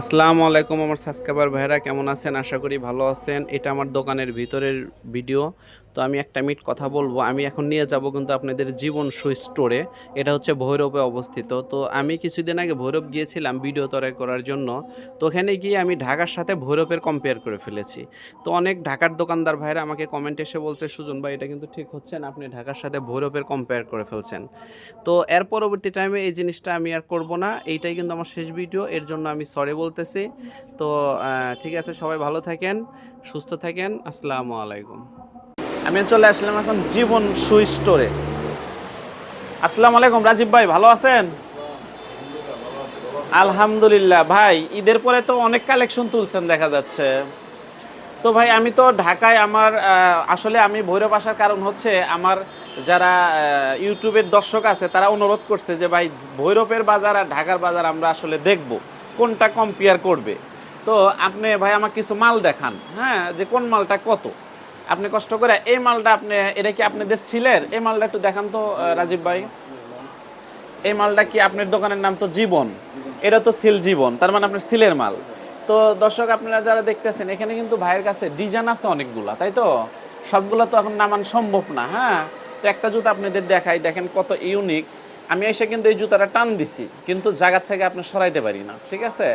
আসসালামু আলাইকুম আমার সাবস্ক্রাইবার ভাইরা কেমন আছেন? আশা করি ভালো আছেন। এটা আমার দোকানের ভিতরের ভিডিও। তো আমি একটা মিনিট কথা বলব। আমি এখন নিয়ে যাব কিন্তু আপনাদের জীবন সুই স্টোরে এটা হচ্ছে ভৈরবে অবস্থিত। তো আমি কিছুদিন আগে ভৈরব গিয়েছিলাম ভিডিও তৈরি করার জন্য। তো ওখানে গিয়ে আমি ঢাকার সাথে ভৈরবের কম্পেয়ার করে ফেলেছি। তো অনেক ঢাকার দোকানদার ভাইরা আমাকে কমেন্ট এসে বলছে, সুজন ভাই, এটা কিন্তু ঠিক হচ্ছে না। আপনি ঢাকার সাথে ভৈরবের কম্পেয়ার করে ফেলছেন। তো এর পরবর্তী টাইমে এই জিনিসটা আমি আর করব না। এইটাই কিন্তু আমার শেষ ভিডিও এর জন্য আমি সরি বলতেছি। তো ঠিক আছে, সবাই ভালো থাকেন, সুস্থ থাকেন। আসসালামু আলাইকুম। আমি চলে আসলাম এখন জীবন সুই স্টোরে আসসালামু আলাইকুম, রাজীব ভাই, ভালো আছেন? আলহামদুলিল্লাহ ভাই, ঈদের পরে তো অনেক কালেকশন তুলছেন দেখা যাচ্ছে। তো ভাই, আমি তো ঢাকায় আমার আসলে আমি ভৈরব আসার কারণ হচ্ছে আমার যারা ইউটিউবের দর্শক আছে, তারা অনুরোধ করছে যে ভাই, ভৈরবের বাজার আর ঢাকার বাজার আমরা আসলে দেখব, কোনটা কম্পেয়ার করবে। তো আপনি ভাই, আমাকে কিছু মাল দেখান হ্যাঁ যে কোন মালটা কত? আপনি কষ্ট করে এই মালটা আপনি, এটা কি আপনাদের ছিলের এই মালটা একটু দেখান তো রাজীব ভাই। এই মালটা কি আপনার দোকানের নাম তো জীবন? এটা তো সিল জীবন, তার মানে আপনার সিলের মাল। তো দর্শক, আপনারা যারা দেখতেছেন, এখানে কিন্তু ভাইয়ের কাছে ডিজাইন আছে অনেকগুলা, তাই তো? সবগুলো তো এখন নামান সম্ভব না হ্যাঁ? তো একটা জুতা আপনাদের দেখাই, দেখেন কত ইউনিক। আমি এসে কিন্তু এই জুতাটা টান দিছি, কিন্তু জায়গার থেকে আপনি সরাইতে পারি না, ঠিক আছে?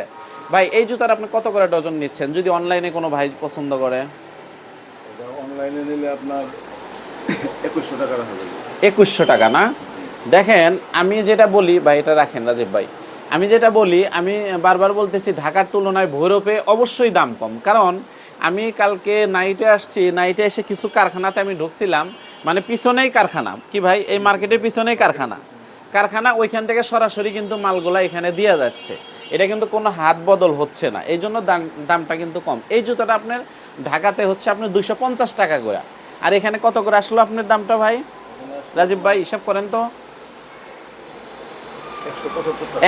ভাই, এই জুতার আপনি কত করে ডজন নিচ্ছেন, যদি অনলাইনে কোনো ভাই পছন্দ করে? অনলাইনে নিলে আপনার একুশশো টাকা যাবে। একুশশো টাকা না? দেখেন, আমি যেটা বলি, ভাই, এটা রাখেন, রাজীব ভাই। আমি যেটা বলি, আমি বারবার বলতেছি, ঢাকার তুলনায় ভৈরবে অবশ্যই দাম কম। কারণ, আমি কালকে নাইটে আসছি নাইটে এসে কিছু কারখানাতে আমি ঢুকছিলাম মানে পিছনেই কারখানা। কি ভাই? এই মার্কেটের পিছনেই কারখানা। কারখানা ওইখান থেকে সরাসরি কিন্তু মালগুলা এখানে দিয়ে যাচ্ছে। এটা কিন্তু কোনো হাত বদল হচ্ছে না। এই জন্য দাম, দামটা কিন্তু কম। এই জুতোটা আপনার ঢাকাতে হচ্ছে আপনার দুইশো পঞ্চাশ টাকা করে। আর এখানে কত করে আসলো আপনার দামটা ভাই? রাজীব ভাই হিসাব করেন তো।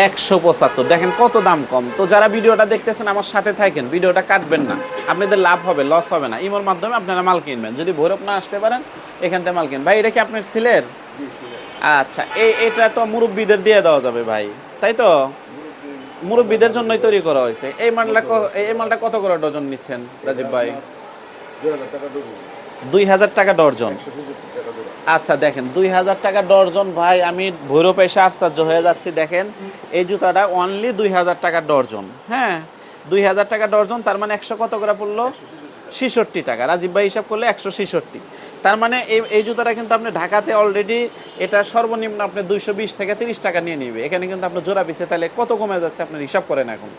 একশো পঁচাত্তর। দেখেন কত দাম কম। তো যারা ভিডিওটা দেখতেছেন আমার সাথে থাকেন ভিডিওটা কাটবেন না। আপনাদের লাভ হবে লস হবে না। ইমোর মাধ্যমে আপনারা মাল কিনবেন। যদি ভৈরব না আসতে পারেন এখান থেকে মাল কিনবেন। ভাই এটা কি আপনার সিলের আচ্ছা এই এটা তো মুরব্বীদের দিয়ে দেওয়া যাবে ভাই। তাই তো? মুরব্বীদের জন্যই তৈরি করা হয়েছে। এই মালটা এই মালটা কত করে ডজন নিচ্ছেন, রাজীব ভাই? দুই হাজার টাকা দেবো আচ্ছা দেখেন, দুই হাজার টাকা ডর্জন ভাই, আমি ভৈরব এসে আশ্চর্য হয়ে যাচ্ছি। দেখেন, এই জুতাটা অনলি দুই হাজার টাকা ডর্জন হ্যাঁ দুই হাজার টাকা ডর্জন তার মানে একশো কত করে পড়ল? ছিষট্টি টাকা। রাজীব ভাই হিসাব করলে একশো ছিষট্টি। তার মানে এই এই জুতাটা কিন্তু আপনি ঢাকাতে অলরেডি এটা সর্বনিম্ন আপনি দুইশো বিশ থেকে তিরিশ টাকা নিয়ে নিবে। এখানে কিন্তু আপনি জোড়া পিছে তাহলে কত কমে যাচ্ছে আপনি হিসাব করেন এখন।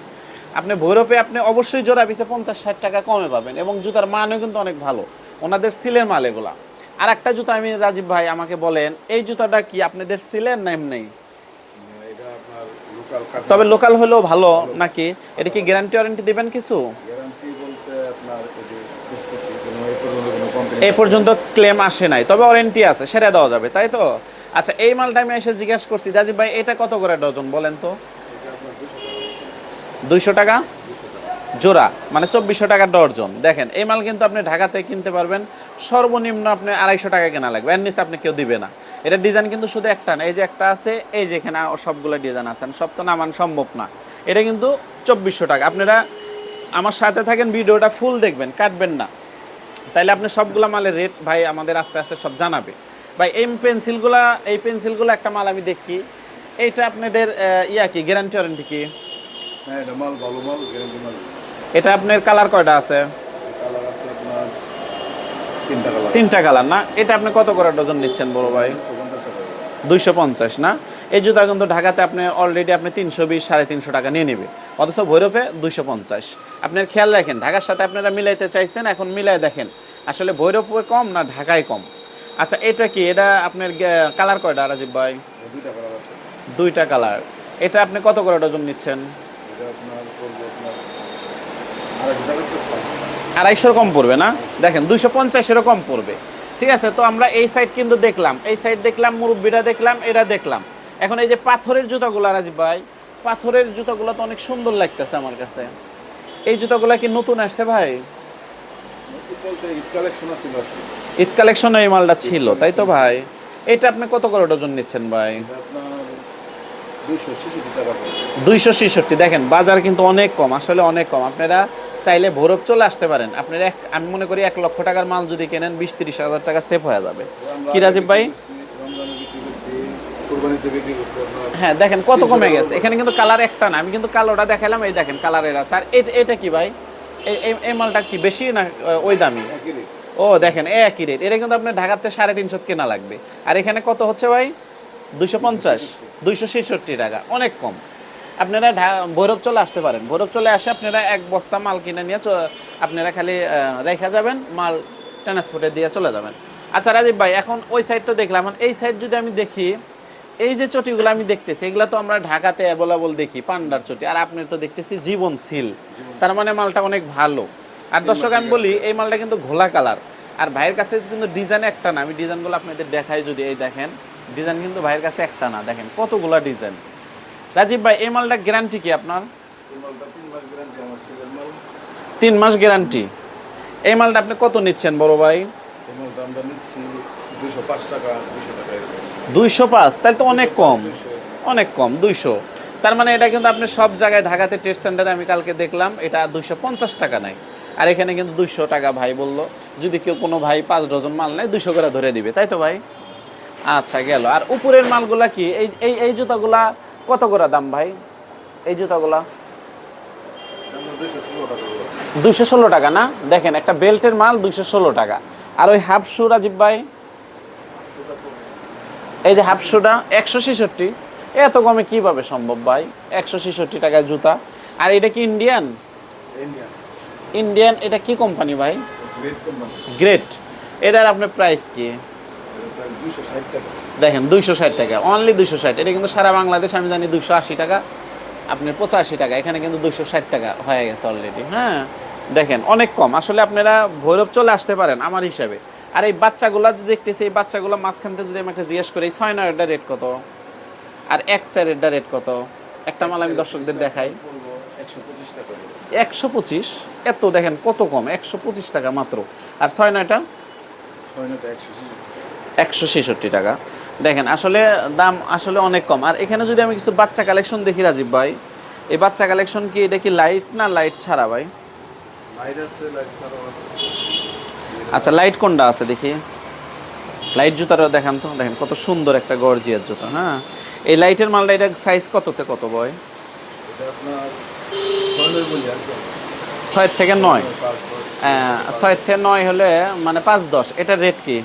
আপনি ভৈরবে আপনি অবশ্যই জোড়া পিছে পঞ্চাশ ষাট টাকা কমে পাবেন এবং জুতার মানও কিন্তু অনেক ভালো। ওনাদের সিলের মাল এগুলা। আর একটা জুতা আমি রাজীব ভাই আমাকে বলেন এই জুতাটা কি আপনাদের সিলের নাম আপনার কাঠ তবে লোকাল হলেও ভালো নাকি? এটা কি গ্যারান্টি ওয়ারেন্টি দেবেন কিছু গ্যারান্টি বলতে আপনার এই যে বিস্কুট কোনো এই এই পর্যন্ত ক্লেম আসে নাই, তবে ওয়ারেন্টি আছে সেটা দেওয়া যাবে, তাই তো? আচ্ছা এই মালটা আমি এসে জিজ্ঞাসা করছি রাজীব ভাই, এটা কত করে ডজন বলেন তো? দুইশো টাকা? জোড়া মানে চব্বিশশো টাকা ডজন। দেখেন, এই মাল কিন্তু আপনি ঢাকাতে কিনতে পারবেন, সর্বনিম্ন আপনি আড়াইশো টাকা কেনা লাগবে, এর নিচে আপনি কেউ দিবে না। এটা ডিজাইন কিন্তু শুধু একটা না, এই যে একটা আছে, এই যে এখানে সবগুলো ডিজাইন আছেন সব তো নামান সম্ভব না। এটা কিন্তু চব্বিশশো টাকা। আপনারা আমার সাথে থাকেন, ভিডিওটা ফুল দেখবেন, কাটবেন না। তাইলে আপনি সবগুলা মালের রেট ভাই আমাদের আস্তে আস্তে সব জানাবে। ভাই এই পেন্সিলগুলা এই পেন্সিলগুলো একটা মাল আমি দেখি। এইটা আপনাদের ইয়া কি গ্যারান্টি ওয়ারেন্টি কি? হ্যাঁ এটা আপনার কালার কয়টা আছে? তিনটা কালার না? এটা আপনি কত করে ডজন নিচ্ছেন বড় ভাই? দুইশো পঞ্চাশ। না? এই জুতা কিন্তু ঢাকাতে আপনি অলরেডি আপনি তিনশো বিশ সাড়ে তিনশো টাকা নিয়ে নেবে। অথচ ভৈরবে দুইশো পঞ্চাশ। আপনার খেয়াল রাখেন ঢাকার সাথে আপনারা মিলাইতে চাইছেন এখন মিলাই দেখেন আসলে ভৈরবে কম না ঢাকায় কম? আচ্ছা এটা কি? এটা আপনার কালার কয়টা রাজীব ভাই? দুইটা কালার। এটা আপনি কত করে ডজন নিচ্ছেন। আড়াইশোর কম পড়বে। না? দেখেন দুইশো পঞ্চাশেরও কম পড়বে। ঠিক আছে তো আমরা এই সাইড কিন্তু দেখলাম। এই সাইড দেখলাম মুরব্বিটা দেখলাম এটা দেখলাম। এখন এই যে পাথরের জুতাগুলো রাজীব ভাই পাথরের জুতাগুলো তো অনেক সুন্দর লাগতেছে আমার কাছে। এই জুতাগুলো কি নতুন আসছে ভাই? ঈদ কালেকশন এই মালটা ছিল তাই তো ভাই? এটা আপনি কত করে ডজন নিচ্ছেন ভাই? দুইশো ছেষট্টি দেখেন বাজার কিন্তু অনেক কম আসলে অনেক কম। আপনারা চাইলে ভৈরব চলে আসতে পারেন। আপনারা এক আমি মনে করি এক লক্ষ টাকার মাল যদি কেনেন বিশ তিরিশ হাজার টাকা সেভ হয়ে যাবে। কি রাজীব ভাই? কোরবানিতে বিক্রি করছি আপনার। হ্যাঁ দেখেন কত কমে গেছে। এখানে কিন্তু কালার একটা না। আমি কিন্তু কালোটা দেখালাম এই দেখেন কালারের আছে। আর এটা- কি ভাই? এই- মালটা কি বেশি না ওই দামি? ও দেখেন এ একই রেট এটা কিন্তু আপনার ঢাকাতে সাড়ে তিনশো কেনা লাগবে। আর এখানে কত হচ্ছে ভাই? দুইশো পঞ্চাশ। দুইশো ছেষট্টি টাকা। অনেক কম। আপনারা ভৈরব চলে আসতে পারেন। ভৈরব চলে আসে আপনারা এক বস্তা মাল কিনে নিয়ে চ- আপনারা খালি রেখে যাবেন মাল ট্রান্সপোর্টে দিয়ে চলে যাবেন। আচ্ছা রাজীব ভাই এখন ওই সাইডটা দেখলাম। এই সাইড যদি আমি দেখি এই যে চটিগুলো আমি দেখতেছি এগুলো তো আমরা ঢাকাতে অ্যাভেলেবল দেখি পান্ডার চটি। আর আপনি তো দেখতেছি জীবন সিল। তার মানে মালটা অনেক ভালো। আর দর্শক আমি বলি এই মালটা কিন্তু ঘোলা কালার। আর ভাইয়ের কাছে কিন্তু ডিজাইন একটা না আমি ডিজাইনগুলো আপনাদের দেখাই যদি এই দেখেন। ডিজাইন কিন্তু ভাইয়ের কাছে একটা না দেখেন কতগুলা ডিজাইন। রাজীব ভাই এই মালটা গ্যারান্টি কি আপনার? তিন মাস গ্যারান্টি আমার সেলের মাল। তিন মাস গ্যারান্টি এই মালটা আপনি কত নিচ্ছেন বড় ভাই? এই মালটা আমরা নিচ্ছি দুইশো পাঁচ টাকা। দুইশো পাঁচ, তাহলে তো অনেক কম অনেক কম, দুইশো। তার মানে এটা কিন্তু আপনি সব জায়গায় ঢাকাতে ট্রেড সেন্টারে আমি কালকে দেখলাম, এটা দুইশো পঞ্চাশ টাকা নাই। আর এখানে কিন্তু দুইশো টাকা ভাই বলল, যদি কেউ কোনো ভাই পাঁচ ডজন মাল নেয়, দুইশো করে ধরে দিবে, তাই তো ভাই? আচ্ছা গেল। আর উপরের মালগুলা কি? এই এই এই জুতাগুলা কত করে দাম ভাই? এই জুতাগুলা? দুইশো ষোলো টাকা না? দেখেন, একটা বেল্টের মাল দুইশো ষোলো টাকা। আর ওই হাফ শু রাজীব ভাই? এই যে হাফ শুটা একশো ছেষট্টি। এত কমে কীভাবে সম্ভব ভাই? একশো ছেষট্টি টাকায় জুতা। আর এটা কি ইন্ডিয়ান ইন্ডিয়ান ইন্ডিয়ান এটা কি কোম্পানি ভাই? গ্রেট কোম্পানি গ্রেট এটার আপনার প্রাইস কি? দেখেন দুইশো ষাট টাকা। অনলি দুইশো ষাট। এটা কিন্তু সারা বাংলাদেশ আমি জানি দুইশো আশি টাকা। আপনার পঁচাশি টাকা। এখানে কিন্তু দুইশো ষাট টাকা হয়ে গেছে অলরেডি হ্যাঁ? দেখেন অনেক কম। আসলে আপনারা ভৈরব চলে আসতে পারেন আমার হিসাবে। আর এই বাচ্চাগুলা দেখতেছি, এই বাচ্চাগুলো মাঝখান থেকে যদি আমাকে জিজ্ঞেস করি, ছয় নয়েরটা রেট কত? আর এক চারেরটা রেট কত? একটা মাল আমি দর্শকদের দেখাই। একশো পঁচিশ? এত দেখেন কত কম? একশো পঁচিশ টাকা মাত্র। আর ছয় নয়টা? একশো ছেষট্টি টাকা। দেখেন, আসলে দাম আসলে অনেক কম। আর এখানে যদি আমি কিছু বাচ্চা কালেকশন দেখি, রাজীব ভাই, এই বাচ্চা কালেকশন কি এটা কি লাইট না লাইট ছাড়া ভাই? লাইট আছে লাইট আছে। আচ্ছা লাইট কোনটা আছে দেখি? লাইট জুতাটা দেখান তো। দেখেন কত সুন্দর একটা গর্জিয়ার জুতা হ্যাঁ? এই লাইটের মালটা এটা সাইজ কততে কত বয় ছয় থেকে নয়? পাঁচ ছয়। থেকে নয় হলে মানে পাঁচ দশ। এটার রেট কি?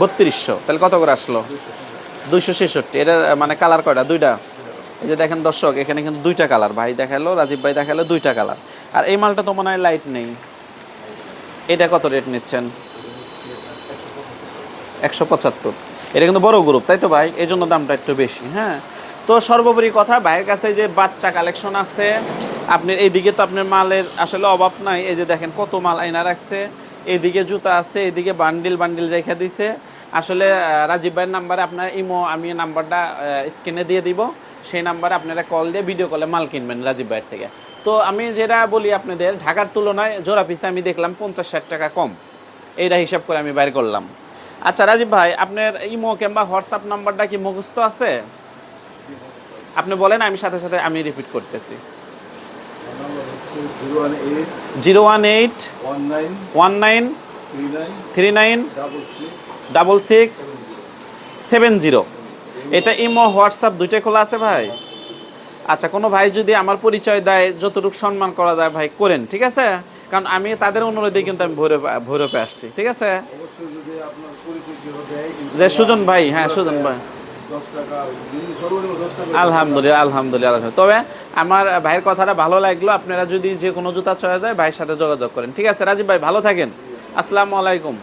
বত্রিশশো। তাহলে কত করে আসলো? দুইশো ছেষট্টি। এটা মানে কালার কয়টা? দুইটা? এই যে দেখেন দর্শক এখানে কিন্তু দুইটা কালার ভাই দেখাল রাজীব ভাই দেখাল দুইটা কালার আর এই মালটা তো মনে হয় লাইট নেই। এটা কত রেট নিচ্ছেন? একশো পঁচাত্তর। এটা কিন্তু বড় গ্রুপ তাই তো ভাই? এই জন্য দামটা একটু বেশি হ্যাঁ? তো সর্বোপরি কথা, ভাইয়ের কাছে যে বাচ্চা কালেকশন আছে আপনার এইদিকে তো আপনার মালের আসলে অভাব নাই। এই যে দেখেন কত মাল আইনা রাখছে। এইদিকে জুতা আছে, এইদিকে বান্ডিল বান্ডিল রেখে দিছে। আসলে রাজীব ভাইয়ের নাম্বারে আপনার ইমো আমি নাম্বারটা স্ক্রিনে দিয়ে দিব। সেই নাম্বারে আপনারা কল দিয়ে ভিডিও কলে মাল কিনবেন রাজীব ভাইয়ের থেকে। তো আমি যেটা বলি আপনাদের, ঢাকার তুলনায় জোড়া পিসে আমি দেখলাম পঞ্চাশ ষাট টাকা কম। এইটা হিসাব করে আমি বাইর করলাম। আচ্ছা রাজীব ভাই, আপনার ইমো কিংবা হোয়াটসঅ্যাপ নাম্বারটা কি মুখস্থ আছে? আপনি বলেন, আমি সাথে সাথে আমি রিপিট করতেছি। Zero one eight one nine, three nine, double six, seven zero. এটা ইমো, হোয়াটসঅ্যাপ দুইটাই খোলা আছে ভাই? আচ্ছা কোনো ভাই যদি আমার পরিচয় দেয় যতটুকু সম্মান করা যায় ভাই করেন ঠিক আছে? কারণ আমি তাদের অনুরোধে কিন্তু আমি ভৈরব ভৈরবে আসছি ঠিক আছে? যে সুজন ভাই হ্যাঁ সুজন ভাই। আলহামদুলিল্লাহ আলহামদুলিল্লাহ আলহামদুলিল্লাহ। তবে আমার ভাইয়ের কথাটা ভালো লাগল আপনারা যদি যে কোনো জুতা চয়ে যায় ভাইয়ের সাথে যোগাযোগ করেন ঠিক আছে? রাজীব ভাই ভালো থাকেন। আসসালামু আলাইকুম।